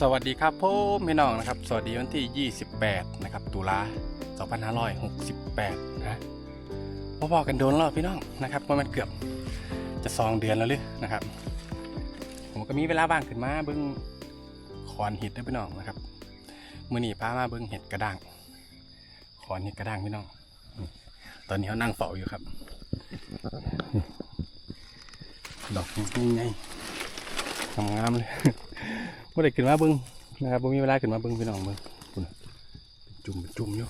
สวัสดีครับผมพี่น้องนะครับ สวัสดีวันที่ 28 นะครับ ตุลา2568 นะพอๆกันโดนแล้วพี่น้องนะครับว่ามันเกือบจะสองเดือนแล้วหรือนะครับ ผมก็มีเวลาบ้างขึ้นมาเบิ้งขอนเห็ดด้อพี่น้องนะครับมือนี้พามาเบิ้งเห็ดกระด้างขอนเห็ดกระด้างพี่น้อง ตอนนี้เขานั่งเฝ้าอยู่ครับนี่ดอกนี่ไงงามๆเลยเมื่อไดขึ้นมาเบิ้งนะครับผมมีเวลาขึ้นมาเบิ้งพี่น้องเบิ้งคุณน่ะเป็นจุ่มเนจุ่มอยู่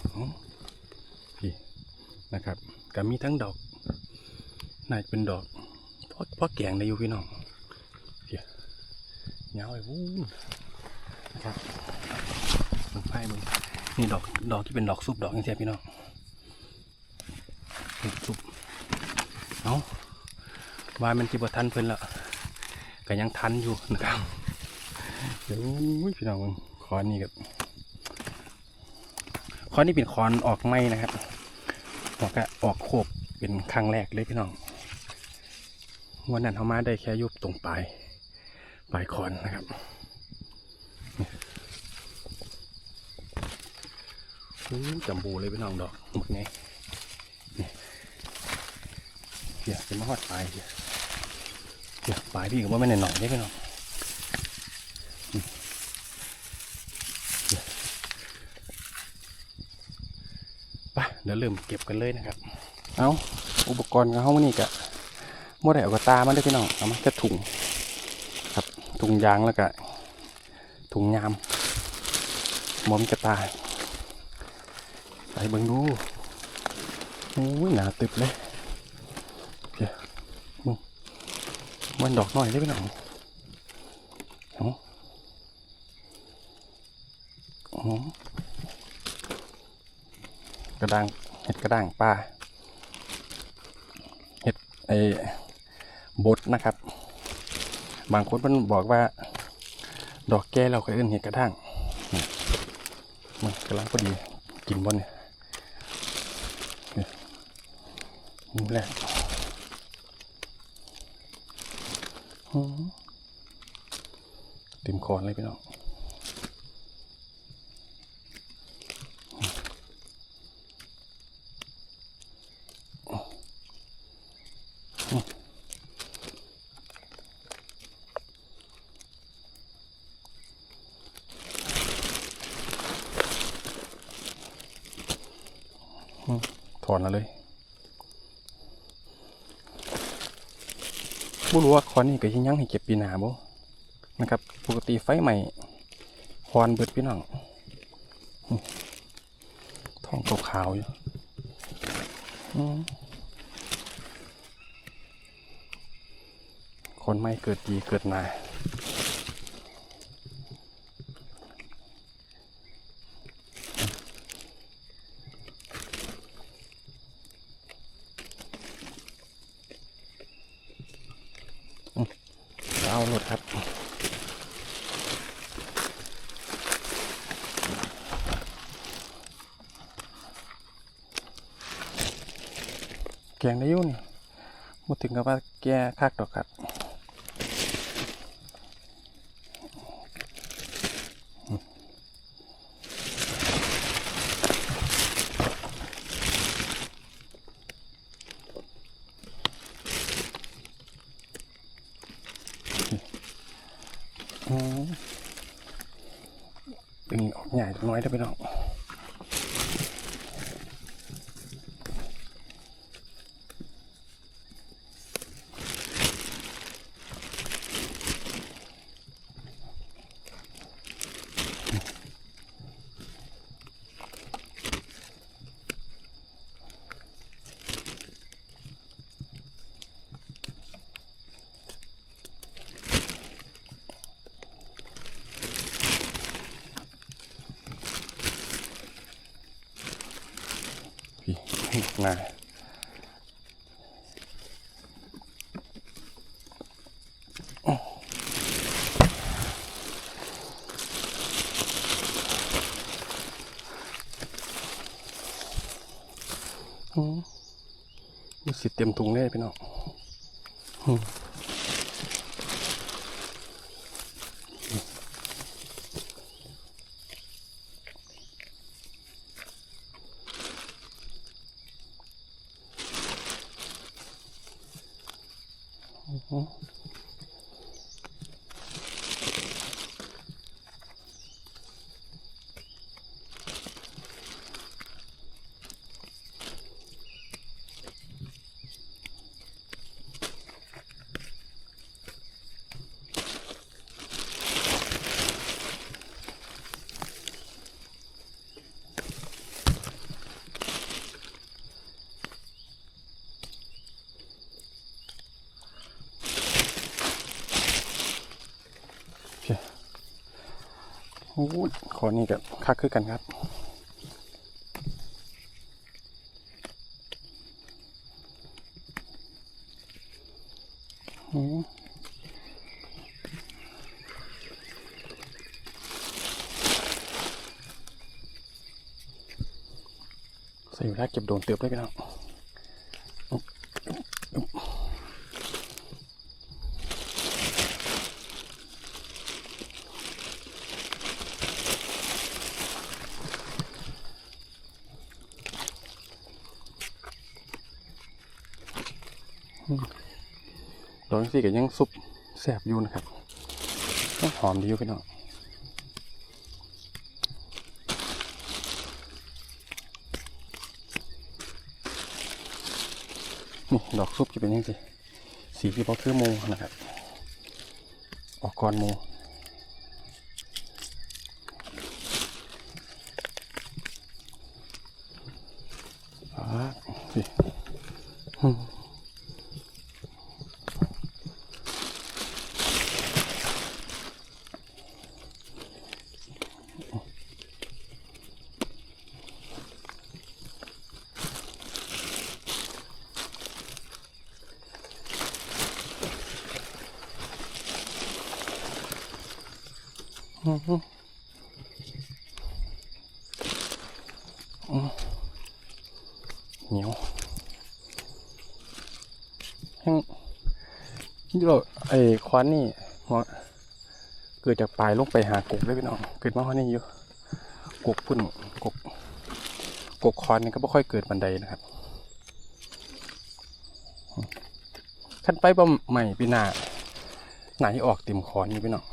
พี่นะครับก็มีทั้งดอกน่าจะเป็นดอกพ่อพ่อแกงได้อยู่พี่น้องพี่เงาไอ้วู้นะครับมึงไพ่มึงนี่ดอกดอกที่เป็นดอกซุปดอกนี่ใช่พี่น้องเป็นซุปเอาว่ามันที่บ่ทันเพิ่นละก็ยังทันอยู่นะครับ เดี๋ยวพี่น้องมึงคอนนี่กับคอนนี่เป็นคอนออกไม้นะครับออกอะออกโคบเป็นครั้งแรกเลยพี่น้องวันนั้นเขามาได้แค่ยุบตรงปลายปลายคอนนะครับจำบูเลยพี่น้องดอกหมดไงเดี๋ยวจะมาหอดปลายเดี๋ยวปลายพี่ก็ว่าไม่แนหน่อยๆได้พี่น้อง เดี๋ยวเริ่มเก็บกันเลยนะครับ เอาอุปกรณ์ของเขาวันนี้กะมื่อไรเอากระตามาได้อพี่น้องเอามาแค่ถุงครับถุงยางแล้วก็ถุงยามมอมกระตาไปเบิ่งดูโอ้ยหนาตึบเลยเดี๋ยวมึงมันดอกน้อยได้พี่น้องอ๋อ ระด้างเห็ดกระด้างปลาเห็ดไอ้บดนะครับ บางคนมันบอกว่า ดอกแก้เราเคยเอื่นเห็ดกระด้างมันกำลังพอดีกินบนเนี่ยนี่แหละอื้อหือเต็มคอนเลยพี่น้อง ถอนแล้วเลยบ่รู้ว่าคอนนี่ก็ยังยังให้เก็บปีหนาบ่นะครับ ปกติไฟใหม่คอนเบิดพี่น้องท้องขาวๆอยู่อืมคนไม่เกิดดีเกิดนาเอาหลดครับ แกงได้ยุ่นบ่ถึงกับว่าแกคักดอกครับ อืมเป็นออกใหญ่น้อยได้ไปน้อง พี่นาอืมสิเตรียมถุงแน่พี่น้องอืม โอ้ยขอนี่กับคักคือกันครับอืมใส่เวลาเก็บโดนเติบเลยพี่น้องโดนสิกับยังซุปแสบอยู่นะครับต้องหอมดีอยู่พี่น้องนี่ดอกซุปจะเป็นยังไงสีที่พอคือโมนะครับ ออกก่อนโม เหนียวยังนี่เราไอ้ควันนี่หัวเกิดจากปลายลงไปหากกได้พี่น้องเกิดมาเพราะนี่อยู่กกพุ่นกกกกควันนี่ก็ไม่ค่อยเกิดบันไดนะครับขั้นไปบ่ใหม่ปีหนาไหนออกเต็มคอนนี่พี่น้อง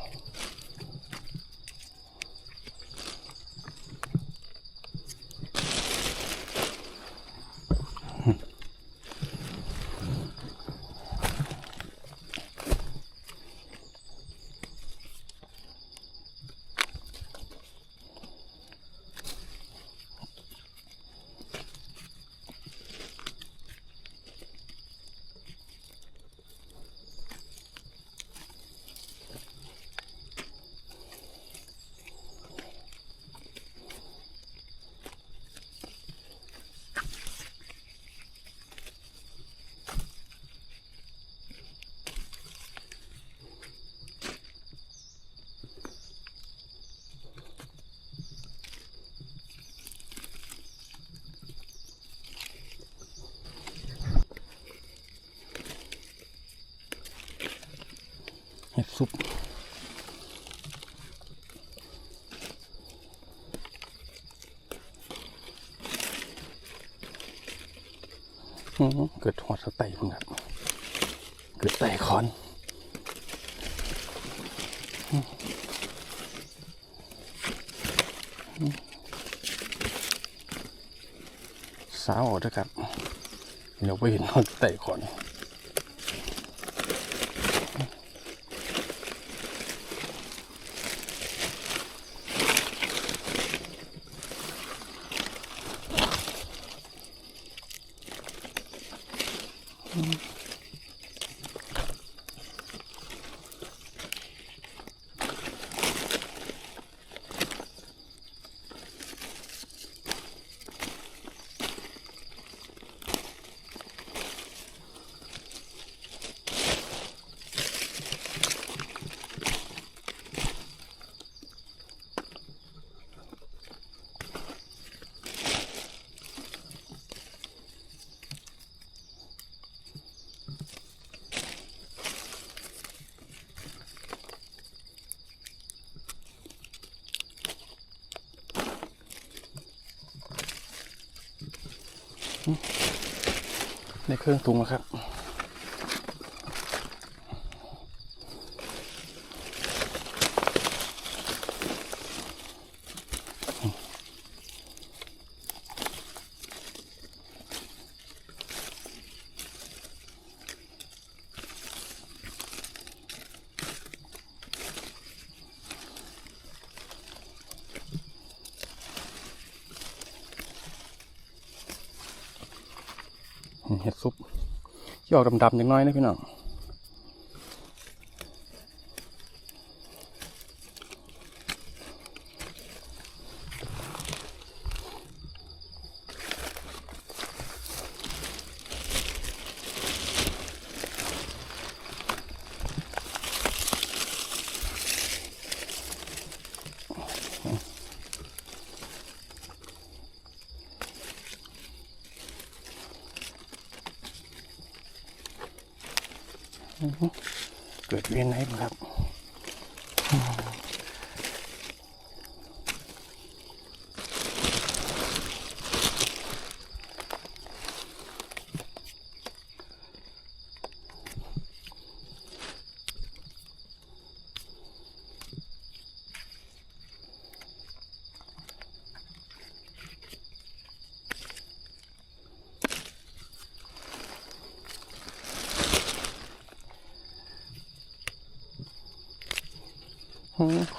เกิดหอดสไตพุ่นครับ เกิดไตคอนสาวออกนะครับเดี๋ยวไปเห็นหอดไตคอน ในเครื่องทุงนะครับ เห็ดซุป ยออกดำๆอย่างน้อยนะพี่น้อง เกิดเวียนไหนบ้างครับ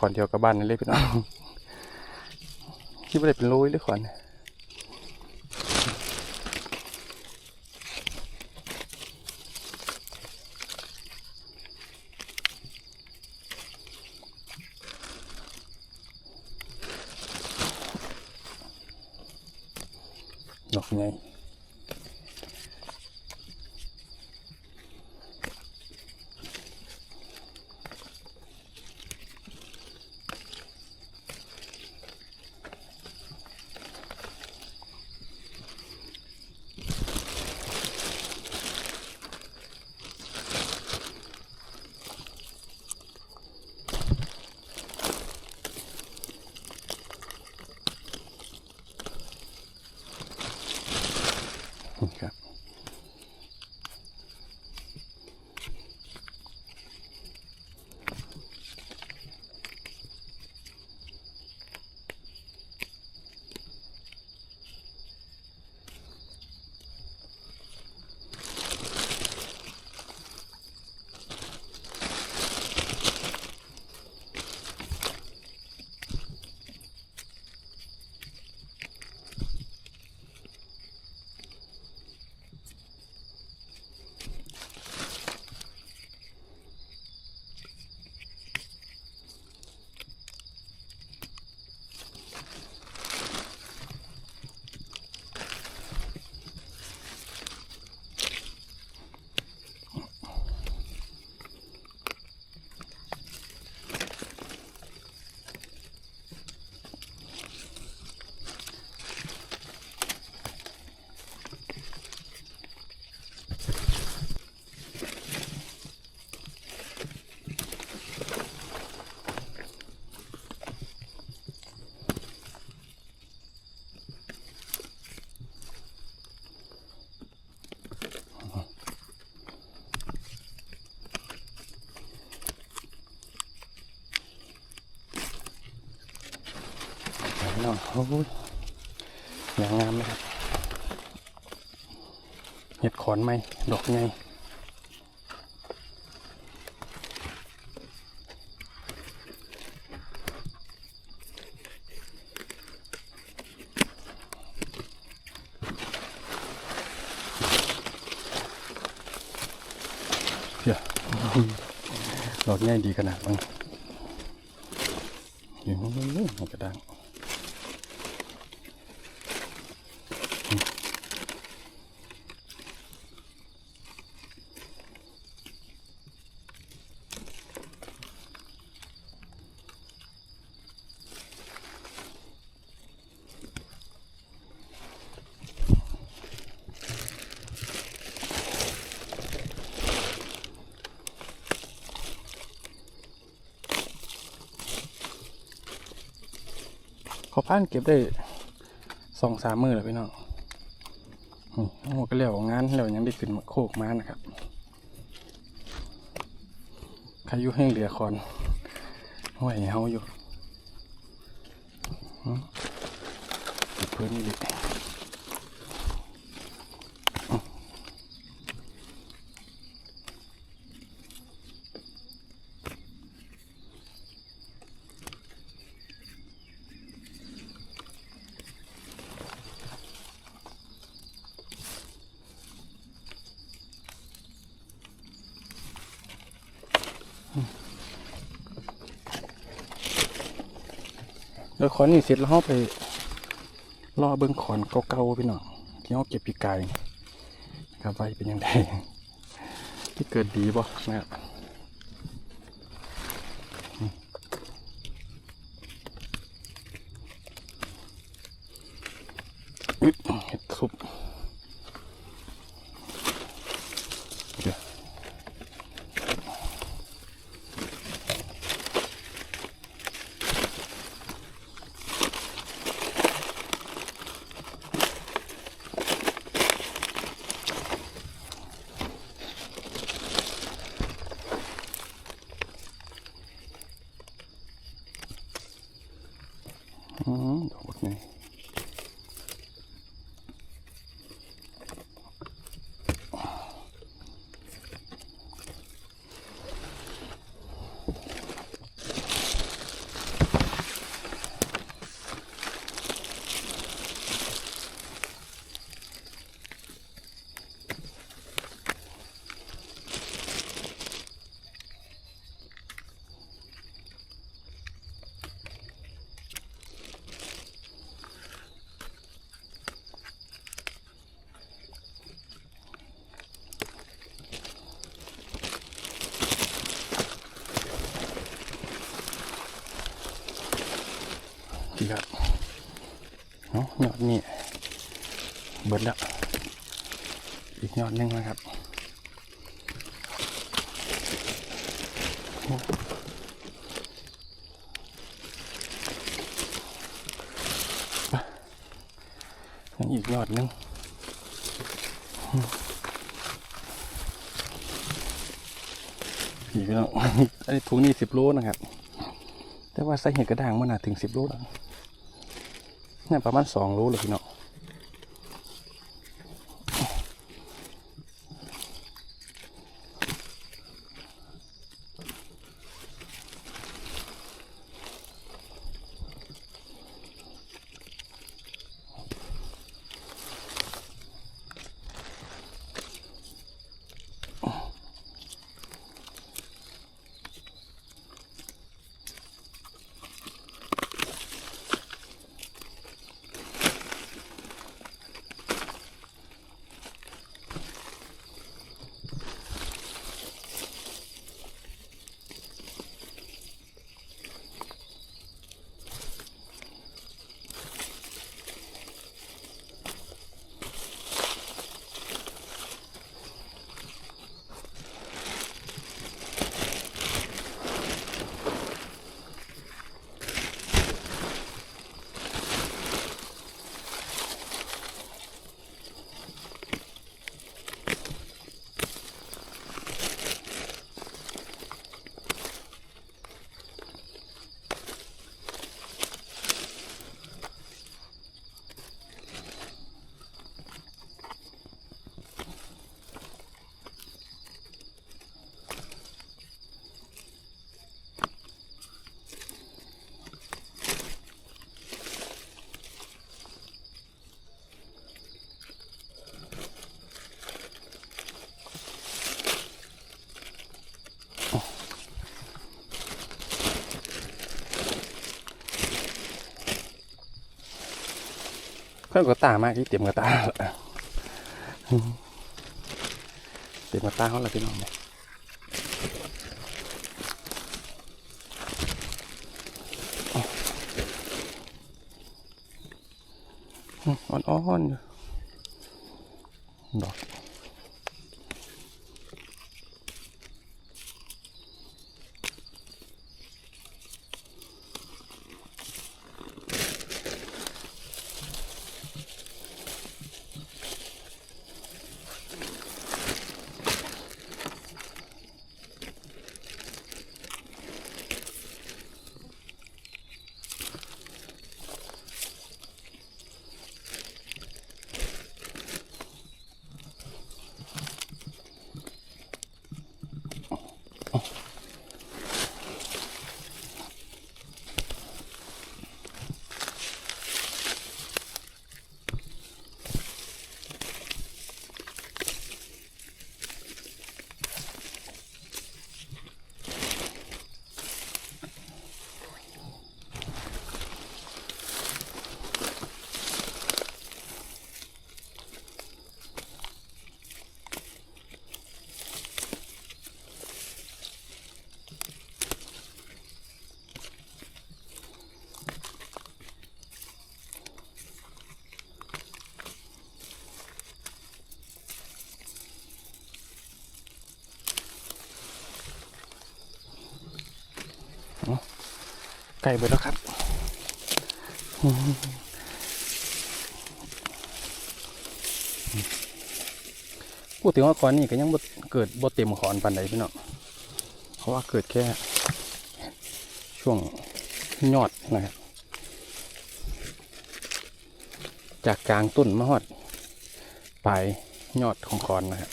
อื้อขอนเดียวกับบ้านนี่เลยพี่น้องที่ไม่ได้เป็นโรยเลยขอนดอกไง พี่น้องโอ้ยอย่างงามเลยครับเห็ดขอนไหมดอกไงเดี๋ยวดอกไงดีขนาดมั้งอยู่นี่กระดัง เขาพันเก็บได้สองสามมือแล้วพี่น้องนี่โอ้ก็เรียวงานเล้วยังได้ขึ้นมาโคกมานะครับใครอยู่แห้งเหลือคอนห่วยเฮาอยู่หืมติดพื้นนี่ แล้วขอนี่เสร็จแล้วเราไปล่อเบิ้งขอนเก่าๆพี่น้องที่เขาเก็บปีกไก่ครับไว้เป็นยังไงที่เกิดดีบ่นะครับ หนึ่งนะครับอีกยอดหนึงอีกแล้วอันนี้ถุงนี้สิบโลนะครับ แต่ว่าใส่เห็ดกระด้างมันน่ะถึงสิบโลแล้วนี่ประมาณสองโลเลยพี่น้อง เพิ่มกระตามากที่เตรียมกระตาเตรียมกระตาเขาละพี่น้องเนี่ยอ่อนๆอยู่ดอก เบิดแล้วครับอืมพูดถึงว่าก่อนนี่ก็ยังบเกิดบ่เต็มขอนปันใดพี่น้องเพราะว่าเกิดแค่ ช่วงยอดนะครับ จากกลางต้นมาฮอดปลายยอดของคอนนะครับ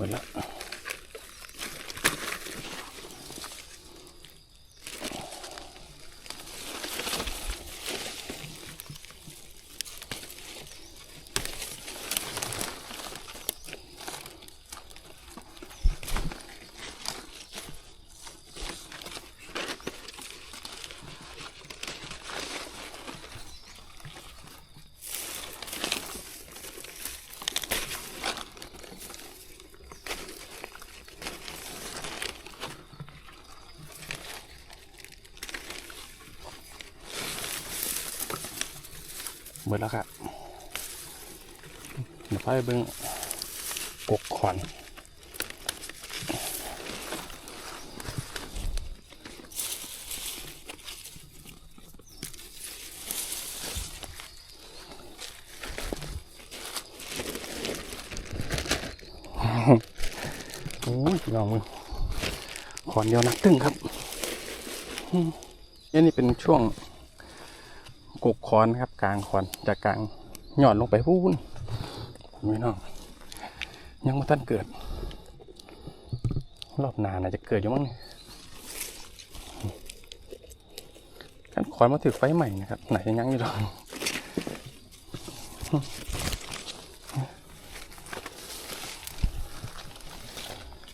ห มดละหมดแล้วครับเดี๋ยวไปเบิ่งกกขอนโอ้ยพี่น้องมึงขอนเดียวนักตึงครับอืมอันนี้เป็นช่วงกกคอนครับ กลางคอนจากกลางหย่อนลงไปพูนไม่น้องยังม่ทันเกิด รอบนาน่าจะเกิดอยู่มั้งกันคอนมาถือไฟใหม่นะครับ ไหนจะยังอยู่หรอก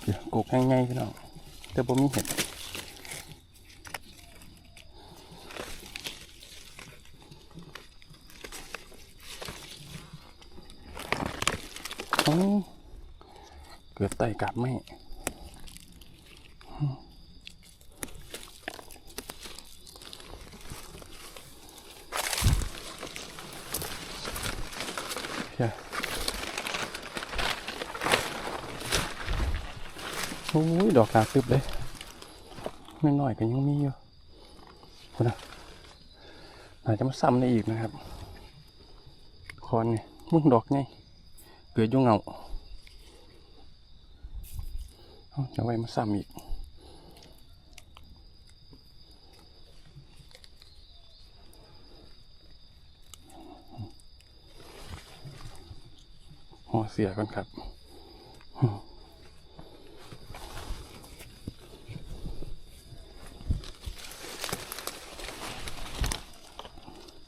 เดี๋ยวกกง่ายๆพี่น้องแต่ผมมีเห็ด โอ้เกิดไตกลับไม่เฮ้ยโอ้ย ดอกกาตึบเลยไม่น้อยๆก็ยังมีอยู่คนนะอาจจะมาซ้ำได้อีกนะครับ คอนนี่มึงดอกไงเกิดอยุ่งเหงาเอา จะไว้มาซ้ำอีกหัวเสียก่อนครับ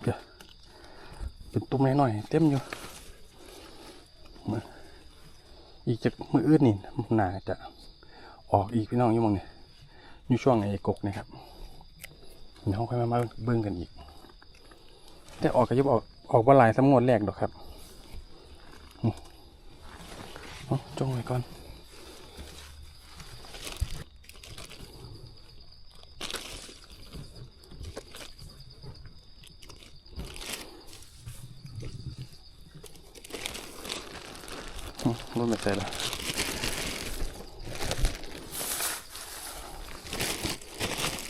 เดี๋ยวเป็นตุ้มน้อยเต็มอยู่อีกจากมืออื่นนี่น่าจะ ออกอีกพี่น้องยู่มองนี่อยู่ช่วงไอ้กกนะครับเดี๋ยวเราค่อยมามาเบิ่งกันอีก แต่ออกก็จะออกออกว่าลายสำงวดแรกดอกครับนี่เอจ้องไว้ก่อนอืมรุ่นไม่ใส่ละ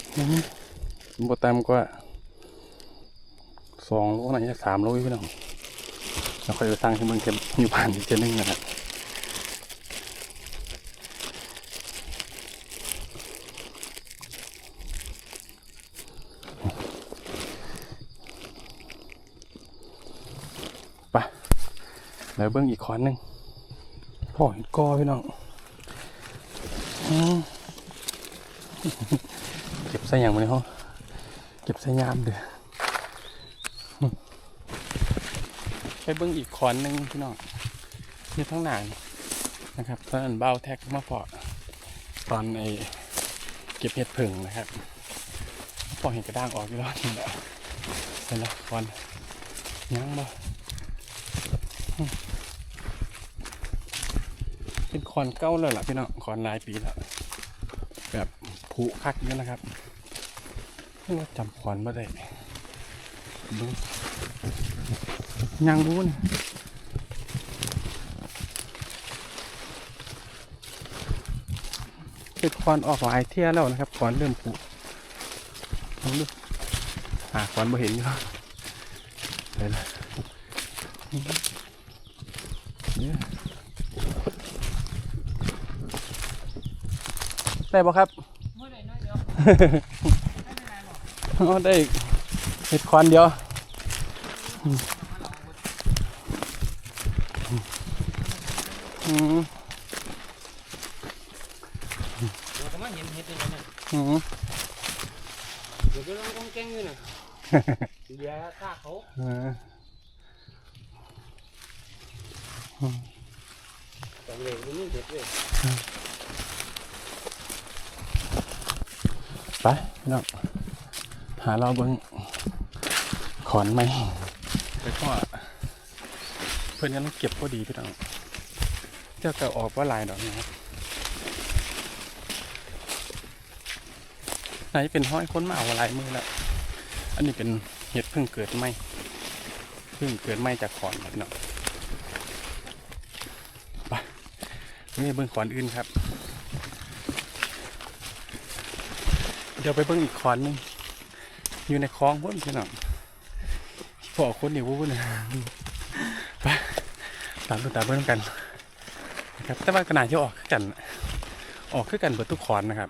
อืม บตามกว่าสองโลไหนจะสามโลอยู่พี่น้องแล้วค่อยไปตั้งที่เมืองเก็บอยู่บ้านอีกเจนึงนะครับไปแล้วเบิ้องอีกคอนหนึ่งพ่อเห็นกอพี่น้องอืม ใส่อย่างมาในห้องเก็บใส่ยามเด้อไปเบิ้งอีกคอนหนึ่งพี่น้องนี่ทั้งหนานนะครับตอนนั้นเบ้าแท็กมาพอตอนไอเก็บเห็ดผึ่งนะครับพอเห็นกระด้างออกอยู่แล้วนี่แหละเห็นแล้วคอนยังบ่เป็นคอนเก้าเลยล่ะพี่น้องคอนหลายปีแล้วแบบผุคักเยอะนะครับ ว่าจำขอนมาได้ดูยังบู้นคือควอนออกของไอเทียแล้วนะครับคอนเริ่มผุลองดูหาควอนมาเห็นก็เลยนะได้ปะครับ ไหร่น้อยเดียวอ๋อได้เห็ดควันเดียวอืมเราก็มาเห็นเห็ดนี่นะอืมเดี๋ยวก็ลองกองแกงอยู่น่ะเดี๋ยวฆ่าเขาเออแต่เลยมันนี่เห็ดเลยไปพี่น้องหาเราเบิ้งขอนไหมแล้วก็เพื่อนกำลังเก็บพอดีพี่น้องเจ้าก็ออกว่าลายดอกนะครับไหนเป็นห้อยค้นมาเอาลายมือแล้วอันนี้เป็นเห็ดเพิ่งเกิดไหมเพิ่งเกิดไหมจากขอนพี่น้องไปนี่เบิ้งขอนอื่นครับ เดี๋ยวไปเบิ่งอีกขอนหนึง อยู่ในคลองพุ่นพี่น้องพอคนอยู่พุ่นนะไปตามดูตามเบิ่งกันนะครับแต่ว่าขนาดที่ออกคือกัน ออกคือกันเบิดทุกขอนนะครับ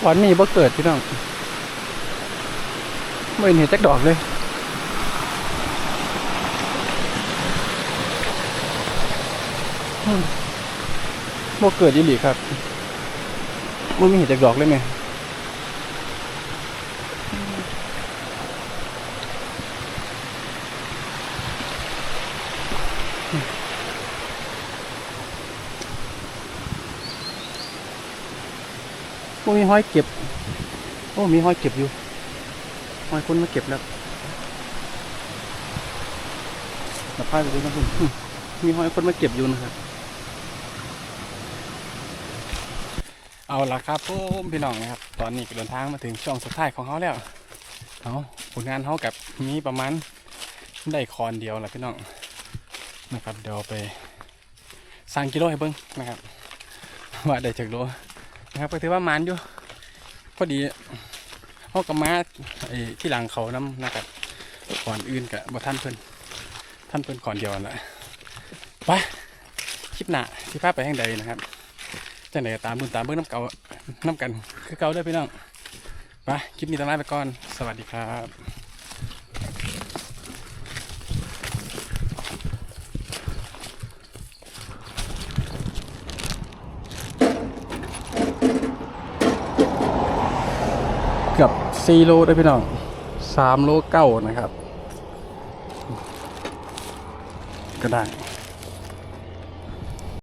ขอนนี้บ่เกิดพี่น้องไม่เห็นเห็นจักดอกเลยบ่เกิดยี่หลีครับ มันไมีเห็ดจากดอกเลยไหมมันมีห้อยเก็บ โอ้มีห้อยเก็บอยู่ห้อยคนมาเก็บแล้วมาพายไปดูนะคุณมมีห้อยคนมาเก็บอยู่นะครับ เอาละครับผมพี่น้องนะครับ ตอนนี้ก็เดินทางมาถึงช่วงสุดท้ายของเขาแล้วเอาผลงานเขากับมีประมาณได้คอนเดียวแหละพี่น้องนะครับเดี๋ยวไปสร้างกิโลให้เบิ้งนะครับ ว่าได้จากโลนะครับก็ถือว่ามันอยู่พอดีเขากับมาไอ้ที่หลังเขาน้ำนะครับก่อนอื่นกับบ่ท่านเพิ่นท่านเพิ่นก่อนเดียวนั่นแหละไปคลิปหน้าที่พาไปแห่งใดนะครับ จังไหนตามรุ่นตามเบิ้งน้ำเก่าน้ำกัน คือเก่าเด้วยพี่น้องไปคลิปนี้ต้องลาไปก่อน สวัสดีครับกือบ4โลได้พี่น้อง3โลเก้านะครับ ก็ได้